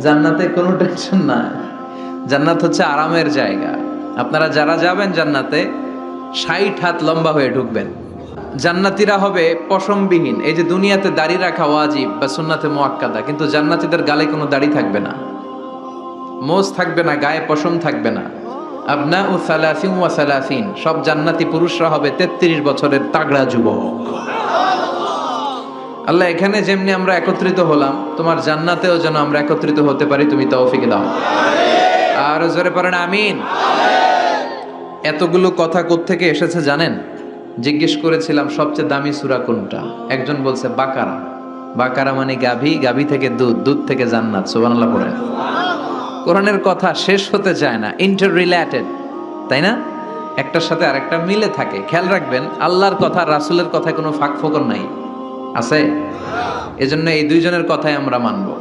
জান্নাতে কোনো টেনশন নাই। জান্নাত হচ্ছে আরামের জায়গা। আপনারা যারা যাবেন জান্নাতে, ষাট হাত লম্বা হয়ে ঢুকবেন। জান্নাতিরা হবে পশমবিহীন। এই যে দুনিয়াতে দাড়ি রাখা ওয়াজিব বা সুন্নাতে মোয়াক্কাদা কিন্তু জান্নাতিদের গালে কোনো দাড়ি থাকবে না। মোজ থাকবে না, গায়ে পশম থাকবে না। আবনা ও সালাসিন ওয়া সালাসিন, সব জান্নাতি পুরুষরা হবে তেত্রিশ বছরের তাগড়া যুবক। আল্লাহ, এখানে যেমনি আমরা একত্রিত হলাম, তোমার জান্নাতেও যেন আমরা একত্রিত হতে পারি, তুমি তৌফিক দাও। আর জোরে পারেন আমিন। এতগুলো কথা কোত্থেকে এসেছে জানেন? জিজ্ঞেস করেছিলাম, সবচেয়ে দামি সুরা কোনটা? একজন বলছে, বাকারা। বাকারা মানে গাভী গাভী থেকে দুধ দুধ থেকে জান্নাত, সুবহানাল্লাহ পড়েন কোরআনের কথা শেষ হতে চায় না ইন্টার রিলেটেড তাই না? একটার সাথে আরেকটা মিলে থাকে, খেয়াল রাখবেন, আল্লাহর কথা, রাসূলের কথায় কোনো ফাঁক ফোকর নাই। আছে? এজন্য এই দুইজনের কথাই আমরা মানবো।